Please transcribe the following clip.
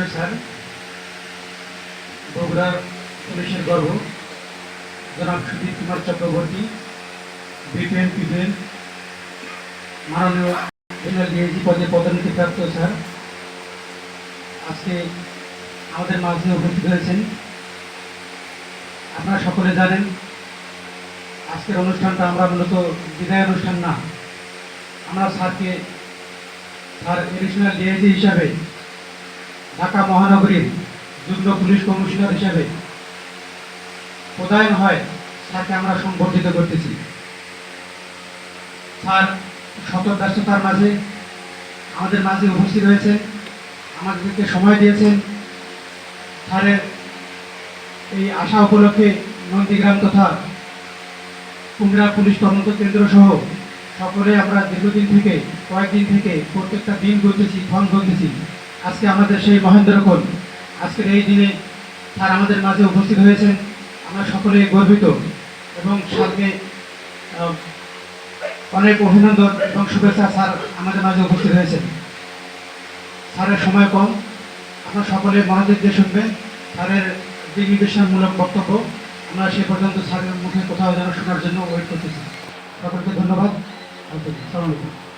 প্রিয় স্যার বগুড়ার পুলিশের গর্ব। জনাব সুদীপ কুমার চক্রবর্তী, বিপিএন পিপিএন মাননীয় জেনারেল ডিআইজি পদে পদোন্নতিপ্রাপ্ত স্যার। আজকে আমাদের মাঝে উপস্থিত হয়েছেন। আপনারা সকলে জানেন, আজকের অনুষ্ঠানটা আমরা মূলত বিদায় অনুষ্ঠান না। আমরা স্যারকে স্যার এডিশনাল ডিআইজি হিসাবে ঢাকা মহানগরীর যুগ্ম পুলিশ কমিশনার হিসাবে প্রদায়ন হয় স্যারকে আমরা সংবর্ধিত করতেছি। স্যার শত ব্যস্ততার মাঝে আমাদের মাঝে উপস্থিত হয়েছে আমাদেরকে সময় দিয়েছেন। স্যারের এই আশা উপলক্ষে নন্দীগ্রাম তথা কুমড়া পুলিশ তদন্ত কেন্দ্র সহ সকলে আমরা দীর্ঘদিন থেকে, কয়েকদিন থেকে প্রত্যেকটা দিন গুনতেছি ক্ষণ গুনতেছি আজকে আমাদের সেই মহেন্দ্রকোল আজকের এই দিনে স্যার আমাদের মাঝে উপস্থিত হয়েছেন। আমরা সকলে গর্বিত এবং স্যারকে অনেক অভিনন্দন এবং শুভেচ্ছা স্যার আমাদের মাঝে উপস্থিত হয়েছেন। স্যারের সময় কম আপনারা সকলে মনোযোগ দিয়ে শুনবেন। স্যারের দিক নির্দেশনামূলক বক্তব্য, আমরা সে পর্যন্ত স্যারের মুখে কোথাও যেন শোনার জন্য ওয়েট করতেছি। সকলকে ধন্যবাদ। আসসালামু আলাইকুম।